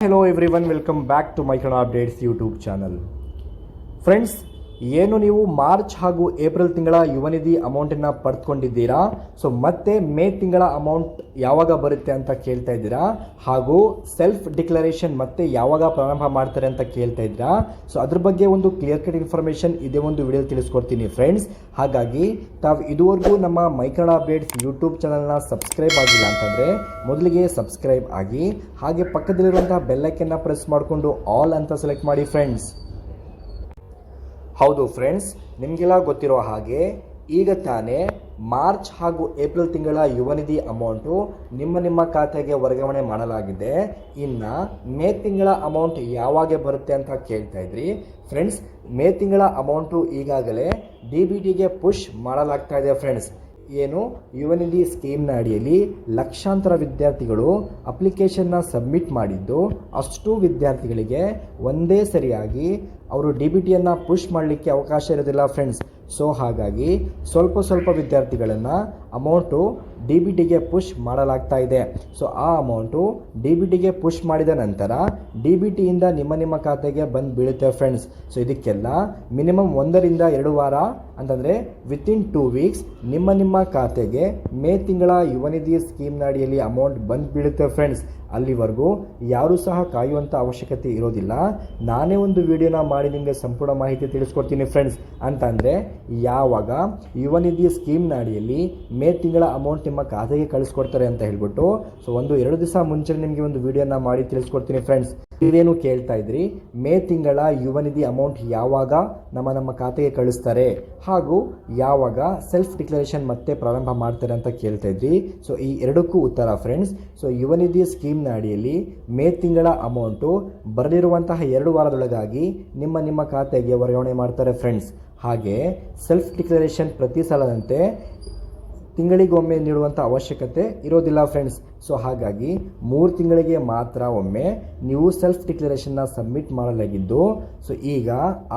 Hello everyone, welcome back to Micron Updates YouTube channel. Friends, ಏನು ನೀವು March ಹಾಗೂ April ತಿಂಗಳ ಯುವನಿಧಿ ಅಮೌಂಟನ್ನು ಪಡೆದುಕೊಂಡಿದ್ದೀರಾ ಸೊ ಮತ್ತೆ ಮೇ ತಿಂಗಳ ಅಮೌಂಟ್ ಯಾವಾಗ ಬರುತ್ತೆ ಅಂತ ಕೇಳ್ತಾ ಇದ್ದೀರಾ? ಹಾಗೂ ಸೆಲ್ಫ್ ಡಿಕ್ಲರೇಷನ್ ಮತ್ತೆ ಯಾವಾಗ ಪ್ರಾರಂಭ ಮಾಡ್ತಾರೆ ಅಂತ ಕೇಳ್ತಾ ಇದ್ದೀರಾ? ಸೊ ಅದ್ರ ಬಗ್ಗೆ ಒಂದು ಕ್ಲಿಯರ್ ಕಟ್ ಇನ್ಫಾರ್ಮೇಷನ್ ಇದೇ ಒಂದು ವಿಡಿಯೋ ತಿಳಿಸ್ಕೊಡ್ತೀನಿ ಫ್ರೆಂಡ್ಸ್ ಹಾಗಾಗಿ, ತಾವು ಇದುವರೆಗೂ ನಮ್ಮ ಮೈಕ್ರೋನ ಅಪ್ಡೇಟ್ಸ್ ಯೂಟ್ಯೂಬ್ ಚಾನಲ್ನ ಸಬ್ಸ್ಕ್ರೈಬ್ ಆಗಿಲ್ಲ ಅಂತಂದರೆ, ಮೊದಲಿಗೆ ಸಬ್ಸ್ಕ್ರೈಬ್ ಆಗಿ, ಹಾಗೆ ಪಕ್ಕದಲ್ಲಿರುವಂತಹ ಬೆಲ್ಲೈಕನ್ನ ಪ್ರೆಸ್ ಮಾಡಿಕೊಂಡು ಆಲ್ ಅಂತ ಸೆಲೆಕ್ಟ್ ಮಾಡಿ ಫ್ರೆಂಡ್ಸ್ ಹೌದು ಫ್ರೆಂಡ್ಸ್ ನಿಮಗೆಲ್ಲ ಗೊತ್ತಿರೋ ಹಾಗೆ ಈಗ ತಾನೇ ಮಾರ್ಚ್ ಹಾಗೂ ಏಪ್ರಿಲ್ ತಿಂಗಳ ಯುವನಿಧಿ ಅಮೌಂಟು ನಿಮ್ಮ ನಿಮ್ಮ ಖಾತೆಗೆ ವರ್ಗಾವಣೆ ಮಾಡಲಾಗಿದೆ. ಇನ್ನು ಮೇ ತಿಂಗಳ ಅಮೌಂಟ್ ಯಾವಾಗ ಬರುತ್ತೆ ಅಂತ ಕೇಳ್ತಾ ಇದ್ರಿ. ಫ್ರೆಂಡ್ಸ್ ಮೇ ತಿಂಗಳ ಅಮೌಂಟು ಈಗಾಗಲೇ ಡಿ ಬಿ ಟಿಗೆ ಪುಷ್ ಮಾಡಲಾಗ್ತಾ ಇದೆ ಫ್ರೆಂಡ್ಸ್ ಏನು? ಯುವನಿಧಿ ಸ್ಕೀಮ್ನ ಅಡಿಯಲ್ಲಿ ಲಕ್ಷಾಂತರ ವಿದ್ಯಾರ್ಥಿಗಳು ಅಪ್ಲಿಕೇಶನ್ನ ಸಬ್ಮಿಟ್ ಮಾಡಿದ್ದು ಅಷ್ಟು ವಿದ್ಯಾರ್ಥಿಗಳಿಗೆ ಒಂದೇ ಸರಿಯಾಗಿ ಅವರು ಡಿ ಬಿ ಟಿಯನ್ನು ಪುಷ್ ಮಾಡಲಿಕ್ಕೆ ಅವಕಾಶ ಇರೋದಿಲ್ಲ ಫ್ರೆಂಡ್ಸ್ ಸೊ ಹಾಗಾಗಿ ಸ್ವಲ್ಪ ಸ್ವಲ್ಪ ವಿದ್ಯಾರ್ಥಿಗಳನ್ನು ಅಮೌಂಟು ಡಿ ಬಿ ಟಿಗೆ ಪುಷ್ ಮಾಡಲಾಗ್ತಾ ಇದೆ. ಸೊ ಆ ಅಮೌಂಟು ಡಿ ಬಿ ಟಿಗೆ ಪುಷ್ ಮಾಡಿದ ನಂತರ ಡಿ ಬಿ ಟಿಯಿಂದ ನಿಮ್ಮ ನಿಮ್ಮ ಖಾತೆಗೆ ಬಂದು ಬೀಳುತ್ತೆ ಫ್ರೆಂಡ್ಸ್ ಸೊ ಇದಕ್ಕೆಲ್ಲ ಮಿನಿಮಮ್ ಒಂದರಿಂದ ಎರಡು ವಾರ ಅಂತಂದರೆ ವಿತಿನ್ ಟೂ ವೀಕ್ಸ್ ನಿಮ್ಮ ನಿಮ್ಮ ಖಾತೆಗೆ ಮೇ ತಿಂಗಳ ಯುವನಿಧಿ ಸ್ಕೀಮ್ನ ಅಡಿಯಲ್ಲಿ ಅಮೌಂಟ್ ಬಂದು ಬೀಳುತ್ತೆ ಫ್ರೆಂಡ್ಸ್ ಅಲ್ಲಿವರೆಗೂ ಯಾರೂ ಸಹ ಕಾಯುವಂಥ ಅವಶ್ಯಕತೆ ಇರೋದಿಲ್ಲ. ನಾನೇ ಒಂದು ವಿಡಿಯೋನ ನಿಮಗೆ ಸಂಪೂರ್ಣ ಮಾಹಿತಿ ತಿಳಿಸ್ಕೊಡ್ತೀನಿ ಫ್ರೆಂಡ್ಸ್ ಅಂತಂದರೆ, ಯಾವಾಗ ಯುವ ನಿಧಿ ಸ್ಕೀಮ್ನ ಅಡಿಯಲ್ಲಿ ಮೇ ತಿಂಗಳ ಅಮೌಂಟ್ ನಿಮ್ಮ ಖಾತೆಗೆ ಕಳಿಸ್ಕೊಡ್ತಾರೆ ಅಂತ ಹೇಳ್ಬಿಟ್ಟು ಸೊ ಒಂದು ಎರಡು ದಿವಸ ಮುಂಚೆ ನಿಮಗೆ ಒಂದು ವಿಡಿಯೋನ ಮಾಡಿ ತಿಳಿಸ್ಕೊಡ್ತೀನಿ ಫ್ರೆಂಡ್ಸ್ ಇದೇನು ಕೇಳ್ತಾ ಇದ್ರಿ? ಮೇ ತಿಂಗಳ ಯುವ ನಿಧಿ ಅಮೌಂಟ್ ಯಾವಾಗ ನಮ್ಮ ನಮ್ಮ ಖಾತೆಗೆ ಕಳಿಸ್ತಾರೆ? ಹಾಗೂ ಯಾವಾಗ ಸೆಲ್ಫ್ ಡಿಕ್ಲರೇಷನ್ ಮತ್ತೆ ಪ್ರಾರಂಭ ಮಾಡ್ತಾರೆ ಅಂತ ಕೇಳ್ತಾ ಇದ್ರಿ. ಸೊ ಈ ಎರಡಕ್ಕೂ ಉತ್ತರ ಫ್ರೆಂಡ್ಸ್ ಸೊ ಯುವ ನಿಧಿ ಸ್ಕೀಮ್ನ ಅಡಿಯಲ್ಲಿ ಮೇ ತಿಂಗಳ ಅಮೌಂಟು ಬರಲಿರುವಂತಹ ಎರಡು ವಾರದೊಳಗಾಗಿ ನಿಮ್ಮ ನಿಮ್ಮ ಖಾತೆಗೆ ವರ್ಗಾವಣೆ ಮಾಡ್ತಾರೆ ಫ್ರೆಂಡ್ಸ್ ಹಾಗೆ ಸೆಲ್ಫ್ ಡಿಕ್ಲರೇಷನ್ ಪ್ರತಿ ಸಲದಂತೆ ತಿಂಗಳಿಗೊಮ್ಮೆ ನೀಡುವಂಥ ಅವಶ್ಯಕತೆ ಇರೋದಿಲ್ಲ ಫ್ರೆಂಡ್ಸ್ ಸೊ ಹಾಗಾಗಿ ಮೂರು ತಿಂಗಳಿಗೆ ಮಾತ್ರ ಒಮ್ಮೆ ನೀವು ಸೆಲ್ಫ್ ಡಿಕ್ಲರೇಷನ್ನ ಸಬ್ಮಿಟ್ ಮಾಡಲಾಗಿದ್ದು ಸೊ ಈಗ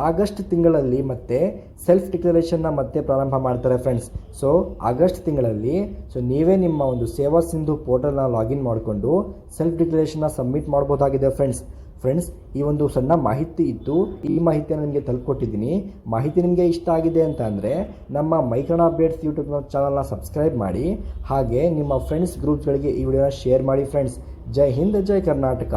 ಆಗಸ್ಟ್ ತಿಂಗಳಲ್ಲಿ ಮತ್ತೆ ಸೆಲ್ಫ್ ಡಿಕ್ಲರೇಷನ್ನ ಮತ್ತೆ ಪ್ರಾರಂಭ ಮಾಡ್ತಾರೆ ಫ್ರೆಂಡ್ಸ್ ಸೊ ಆಗಸ್ಟ್ ತಿಂಗಳಲ್ಲಿ ಸೊ ನೀವೇ ನಿಮ್ಮ ಒಂದು ಸೇವಾ ಸಿಂಧು ಪೋರ್ಟಲ್ನ ಲಾಗಿನ್ ಮಾಡಿಕೊಂಡು ಸೆಲ್ಫ್ ಡಿಕ್ಲರೇಷನ್ನ ಸಬ್ಮಿಟ್ ಮಾಡ್ಬೋದಾಗಿದೆ ಫ್ರೆಂಡ್ಸ್ ಫ್ರೆಂಡ್ಸ್ ಈ ಒಂದು ಸಣ್ಣ ಮಾಹಿತಿ ಇತ್ತು ಈ ಮಾಹಿತಿಯನ್ನು ನಿಮಗೆ ತಲುಪಿಕೊಟ್ಟಿದ್ದೀನಿ ಮಾಹಿತಿ ನಿಮಗೆ ಇಷ್ಟ ಆಗಿದೆ ಅಂತ ಅಂದರೆ, ನಮ್ಮ ಮೈಕಣ ಅಪ್ಡೇಟ್ಸ್ ಯೂಟ್ಯೂಬ್ ಚಾನಲ್ನ ಸಬ್ಸ್ಕ್ರೈಬ್ ಮಾಡಿ. ಹಾಗೆ ನಿಮ್ಮ ಫ್ರೆಂಡ್ಸ್ ಗ್ರೂಪ್ಸ್ಗಳಿಗೆ ಈ ವಿಡಿಯೋನ ಶೇರ್ ಮಾಡಿ ಫ್ರೆಂಡ್ಸ್ ಜೈ ಹಿಂದ್, ಜೈ ಕರ್ನಾಟಕ.